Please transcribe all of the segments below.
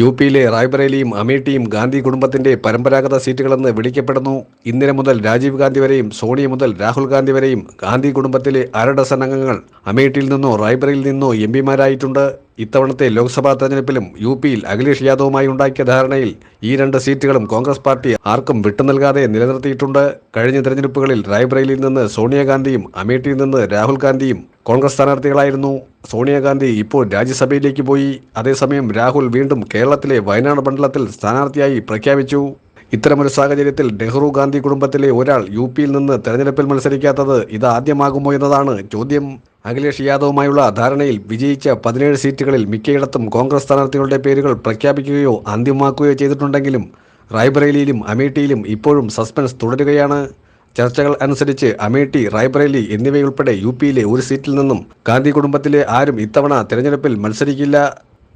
U പിയിലെ റായ്ബറേലിയും അമേഠിയും ഗാന്ധി കുടുംബത്തിന്റെ പരമ്പരാഗത സീറ്റുകളെന്ന് വിളിക്കപ്പെടുന്നു. ഇന്നലെ മുതൽ രാജീവ് ഗാന്ധി വരെയും സോണിയ മുതൽ രാഹുൽ ഗാന്ധി വരെയും ഗാന്ധി കുടുംബത്തിലെ അരഡസൻ അംഗങ്ങൾ അമേഠിയിൽ നിന്നോ റായ്ബറയിൽ നിന്നോ എം പിമാരായിട്ടുണ്ട്. ഇത്തവണത്തെ ലോക്സഭാ തെരഞ്ഞെടുപ്പിലും യു പിയിൽ അഖിലേഷ് യാദവുമായി ഉണ്ടാക്കിയ ധാരണയിൽ ഈ രണ്ട് സീറ്റുകളും കോൺഗ്രസ് പാർട്ടി ആർക്കും വിട്ടുനൽകാതെ നിലനിർത്തിയിട്ടുണ്ട്. കഴിഞ്ഞ തെരഞ്ഞെടുപ്പുകളിൽ റായ്ബറേലിയിൽ നിന്ന് സോണിയാഗാന്ധിയും അമേഠിയിൽ നിന്ന് രാഹുൽ ഗാന്ധിയും കോൺഗ്രസ് സ്ഥാനാർത്ഥികളായിരുന്നു സോണിയാഗാന്ധി ഇപ്പോൾ രാജ്യസഭയിലേക്ക് പോയി. അതേസമയം രാഹുൽ വീണ്ടും കേരളത്തിലെ വയനാട് മണ്ഡലത്തിൽ സ്ഥാനാർത്ഥിയായി പ്രഖ്യാപിച്ചു. ഇത്തരമൊരു സാഹചര്യത്തിൽ നെഹ്റു ഗാന്ധി കുടുംബത്തിലെ ഒരാൾ യു പിയിൽ നിന്ന് തെരഞ്ഞെടുപ്പിൽ മത്സരിക്കാത്തത് ഇതാദ്യമാകുമോ എന്നതാണ് ചോദ്യം. അഖിലേഷ് യാദവുമായുള്ള ധാരണയിൽ വിജയിച്ച പതിനേഴ് സീറ്റുകളിൽ മിക്കയിടത്തും കോൺഗ്രസ് സ്ഥാനാർത്ഥികളുടെ പേരുകൾ പ്രഖ്യാപിക്കുകയോ അന്തിമമാക്കുകയോ ചെയ്തിട്ടുണ്ടെങ്കിലും റായ്ബറേലിയിലും അമേഠിയിലും ഇപ്പോഴും സസ്പെൻസ് തുടരുകയാണ്. ചർച്ചകൾ അനുസരിച്ച് അമേഠി റായ്ബറേലി എന്നിവയുൾപ്പെടെ യു പിയിലെ ഒരു സീറ്റിൽ നിന്നും ഗാന്ധി കുടുംബത്തിലെ ആരും ഇത്തവണ തിരഞ്ഞെടുപ്പിൽ മത്സരിക്കില്ല.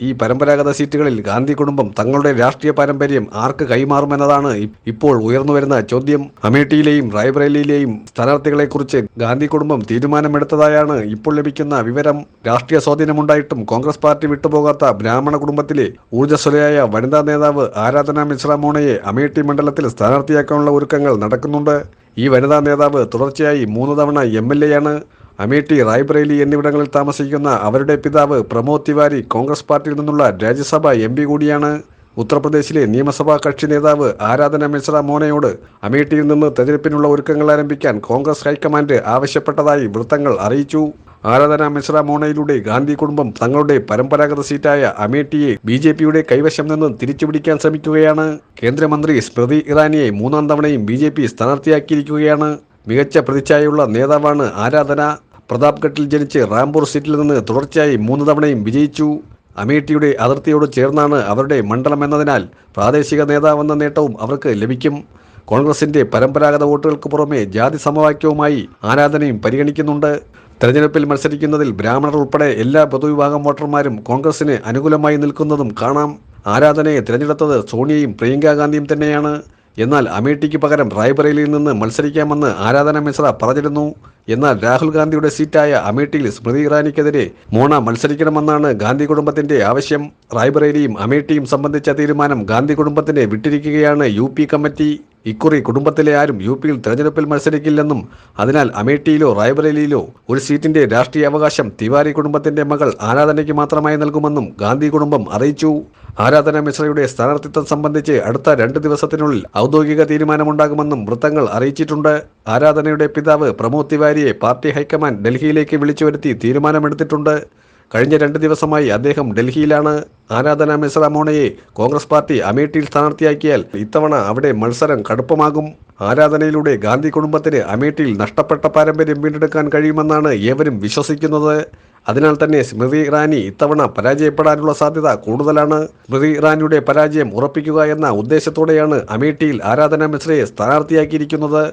ഈ പരമ്പരാഗത സീറ്റുകളിൽ ഗാന്ധി കുടുംബം തങ്ങളുടെ രാഷ്ട്രീയ പാരമ്പര്യം ആർക്ക് കൈമാറുമെന്നതാണ് ഇപ്പോൾ ഉയർന്നുവരുന്ന ചോദ്യം. അമേഠിയിലെയും റായ്ബറേലിയിലെയും സ്ഥാനാർത്ഥികളെക്കുറിച്ച് ഗാന്ധി കുടുംബം തീരുമാനമെടുത്തതായാണ് ഇപ്പോൾ ലഭിക്കുന്ന വിവരം. രാഷ്ട്രീയ സ്വാധീനമുണ്ടായിട്ടും കോൺഗ്രസ് പാർട്ടി വിട്ടുപോകാത്ത ബ്രാഹ്മണ കുടുംബത്തിലെ ഊർജസ്വലയായ വനിതാ നേതാവ് ആരാധന മിശ്ര മോണയെ അമേഠി മണ്ഡലത്തിൽ സ്ഥാനാർത്ഥിയാക്കാനുള്ള ഒരുക്കങ്ങൾ നടക്കുന്നുണ്ട്. ഈ വനിതാ നേതാവ് തുടർച്ചയായി മൂന്ന് തവണ എം എൽ എയാണ്. അമേഠി റായ്ബറേലി എന്നിവിടങ്ങളിൽ താമസിക്കുന്ന അവരുടെ പിതാവ് പ്രമോദ് തിവാരി കോൺഗ്രസ് പാർട്ടിയിൽ നിന്നുള്ള രാജ്യസഭ എം കൂടിയാണ്. ഉത്തർപ്രദേശിലെ നിയമസഭാ കക്ഷി നേതാവ് ആരാധന മിശ്ര മോനയോട് അമേഠിയിൽ നിന്ന് തെരഞ്ഞെടുപ്പിനുള്ള ഒരുക്കങ്ങൾ ആരംഭിക്കാൻ കോൺഗ്രസ് ഹൈക്കമാൻഡ് ആവശ്യപ്പെട്ടതായി വൃത്തങ്ങൾ അറിയിച്ചു. ആരാധന മിശ്ര മോണയിലൂടെ ഗാന്ധി കുടുംബം തങ്ങളുടെ പരമ്പരാഗത സീറ്റായ അമേഠിയെ ബി ജെ പിയുടെ കൈവശം നിന്നും തിരിച്ചുപിടിക്കാൻ ശ്രമിക്കുകയാണ്. കേന്ദ്രമന്ത്രി സ്മൃതി ഇറാനിയെ മൂന്നാം തവണയും ബി ജെ പി സ്ഥാനാർത്ഥിയാക്കിയിരിക്കുകയാണ്. മികച്ച പ്രതിച്ഛായുള്ള നേതാവാണ് ആരാധന. പ്രതാപ്ഘട്ടിൽ ജനിച്ച് റാംപൂർ സീറ്റിൽ നിന്ന് തുടർച്ചയായി മൂന്ന് തവണയും വിജയിച്ചു. അമേഠിയുടെ അതിർത്തിയോട് ചേർന്നാണ് അവരുടെ മണ്ഡലം എന്നതിനാൽ പ്രാദേശിക നേതാവെന്ന നേട്ടവും അവർക്ക് ലഭിക്കും. കോൺഗ്രസിന്റെ പരമ്പരാഗത വോട്ടുകൾക്ക് പുറമെ ജാതി സമവാക്യവുമായി ആരാധനയും പരിഗണിക്കുന്നുണ്ട്. തെരഞ്ഞെടുപ്പിൽ മത്സരിക്കുന്നതിൽ ബ്രാഹ്മണർ ഉൾപ്പെടെ എല്ലാ പൊതുവിഭാഗം വോട്ടർമാരും കോൺഗ്രസിന് അനുകൂലമായി നിൽക്കുന്നതും കാണാം. ആരാധനയെ തിരഞ്ഞെടുത്തത് സോണിയയും പ്രിയങ്ക ഗാന്ധിയും തന്നെയാണ്. എന്നാൽ അമേഠിക്ക് പകരം റായ്ബറേലിയിൽ നിന്ന് മത്സരിക്കാമെന്ന് ആരാധന മിശ്ര പറഞ്ഞിരുന്നു. എന്നാൽ രാഹുൽ ഗാന്ധിയുടെ സീറ്റായ അമേഠിയിൽ സ്മൃതി ഇറാനിക്കെതിരെ മോണ മത്സരിക്കണമെന്നാണ് ഗാന്ധി കുടുംബത്തിന്റെ ആവശ്യം. റായ്ബറേലിയും അമേഠിയും സംബന്ധിച്ച തീരുമാനം ഗാന്ധി കുടുംബത്തിന് വിട്ടിരിക്കുകയാണ് യു കമ്മിറ്റി. ഇക്കുറി കുടുംബത്തിലെ ആരും യു പിയിൽ തെരഞ്ഞെടുപ്പിൽ മത്സരിക്കില്ലെന്നും അതിനാൽ അമേഠിയിലോ റായ്ബറേലിയിലോ ഒരു സീറ്റിന്റെ രാഷ്ട്രീയ അവകാശം തിവാരി കുടുംബത്തിന്റെ മകൾ ആരാധനയ്ക്ക് മാത്രമായി നൽകുമെന്നും ഗാന്ധി കുടുംബം അറിയിച്ചു. ആരാധന മിശ്രയുടെ സ്ഥാനാർത്ഥിത്വം സംബന്ധിച്ച് അടുത്ത രണ്ട് ദിവസത്തിനുള്ളിൽ ഔദ്യോഗിക തീരുമാനമുണ്ടാകുമെന്നും വൃത്തങ്ങൾ അറിയിച്ചിട്ടുണ്ട്. ആരാധനയുടെ പിതാവ് പ്രമോദ് തിവാരിയെ പാർട്ടി ഹൈക്കമാൻഡ് ഡൽഹിയിലേക്ക് വിളിച്ചു വരുത്തി തീരുമാനമെടുത്തിട്ടുണ്ട്. കഴിഞ്ഞ രണ്ട് ദിവസമായി അദ്ദേഹം ഡൽഹിയിലാണ്. ആരാധന മിശ്ര മോണയെ കോൺഗ്രസ് പാർട്ടി അമേഠിയിൽ സ്ഥാനാർത്ഥിയാക്കിയാൽ ഇത്തവണ അവിടെ മത്സരം കടുപ്പമാകും. ആരാധനയിലൂടെ ഗാന്ധി കുടുംബത്തിന് അമേഠിയിൽ നഷ്ടപ്പെട്ട പാരമ്പര്യം വീണ്ടെടുക്കാൻ കഴിയുമെന്നാണ് ഏവരും വിശ്വസിക്കുന്നത്. അതിനാൽ തന്നെ സ്മൃതി ഇറാനി ഇത്തവണ പരാജയപ്പെടാനുള്ള സാധ്യത കൂടുതലാണ്. സ്മൃതി ഇറാനിയുടെ പരാജയം ഉറപ്പിക്കുക എന്ന ഉദ്ദേശത്തോടെയാണ് അമേഠിയിൽ ആരാധന മിശ്രയെ സ്ഥാനാർത്ഥിയാക്കിയിരിക്കുന്നത്.